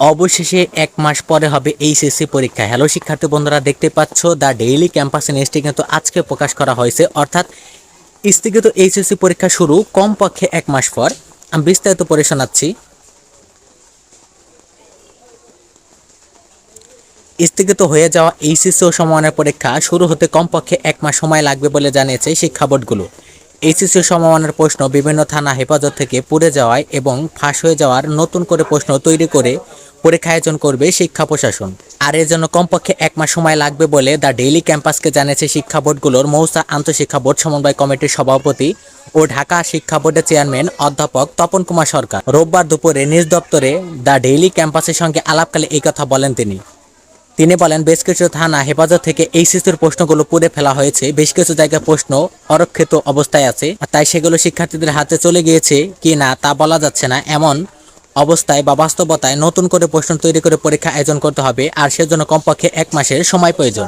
অবশেষে এক মাস পরে হবে এইচএসসি পরীক্ষা। হ্যালো শিক্ষার্থী বন্ধুরা, দেখতে পাচ্ছ দ্য ডেইলি ক্যাম্পাস নিউজটি কিন্তু আজকে প্রকাশ করা হয়েছে। অর্থাৎ, স্থগিত এইচএসসি পরীক্ষা শুরু কমপক্ষে এক মাস পর। আমি বিস্তারিত পড়ে শোনাচ্ছি। স্থগিত হয়ে যাওয়া এইচএসসি ও সমমানের পরীক্ষা শুরু হতে কমপক্ষে এক মাস সময় লাগবে বলে জানিয়েছে শিক্ষা বোর্ডগুলো এইচএসসি সমমানের প্রশ্ন বিভিন্ন থানা হেফাজত থেকে পুড়ে যাওয়ায় এবং ফাঁস হয়ে যাওয়ার নতুন করে প্রশ্ন তৈরি করে পরীক্ষা আয়োজন করবে শিক্ষা প্রশাসন। আর এর জন্য কমপক্ষে এক মাস সময় লাগবে বলে দ্য ডেইলি ক্যাম্পাসকে জানিয়েছে শিক্ষা বোর্ডগুলোর মৌসা আন্তঃশিক্ষা বোর্ড সমন্বয় কমিটির সভাপতি ও ঢাকা শিক্ষা বোর্ডের চেয়ারম্যান অধ্যাপক তপন কুমার সরকার। রোববার দুপুরে নিজ দপ্তরে দ্য ডেইলি ক্যাম্পাসের সঙ্গে আলাপকালে এই কথা বলেন তিনি। তিনি বলেন, বেশ কিছু থানা হেফাজত থেকে এই শিশুর প্রশ্নগুলো পুড়ে ফেলা হয়েছে। বেশ কিছু জায়গায় প্রশ্ন অরক্ষিত অবস্থায় আছে। তাই সেগুলো শিক্ষার্থীদের হাতে চলে গিয়েছে কি না তা বলা যাচ্ছে না। এমন অবস্থায় বা বাস্তবতায় নতুন করে প্রশ্ন তৈরি করে পরীক্ষা আয়োজন করতে হবে, আর সেজন্য কমপক্ষে এক মাসের সময় প্রয়োজন।